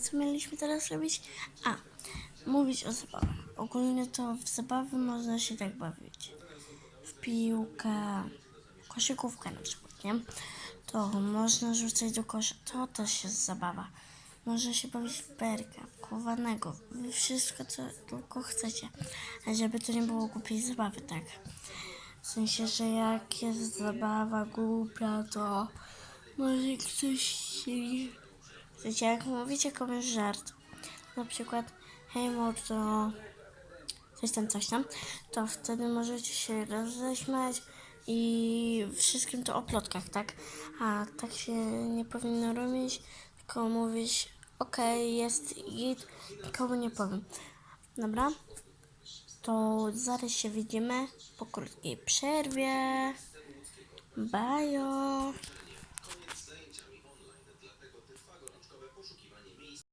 Co mieliśmy teraz robić? A, mówić o zabawach. Ogólnie to w zabawy można się tak bawić. W piłkę, koszykówkę na przykład, nie? To można rzucać do kosza. To też jest zabawa. Można się bawić w chowanego, w wszystko co tylko chcecie. A żeby to nie było głupiej zabawy, tak? W sensie, że jak jest zabawa głupia, to może ktoś się... W sensie, jak mówicie komuś żart, na przykład hej mordo, coś tam, coś tam, to wtedy możecie się roześmiać i wszystkim to o plotkach, tak? A tak się nie powinno robić, tylko mówić okej, jest git, nikomu nie powiem. Dobra? To zaraz się widzimy po krótkiej przerwie. Bajo! poszukiwanie miejsc.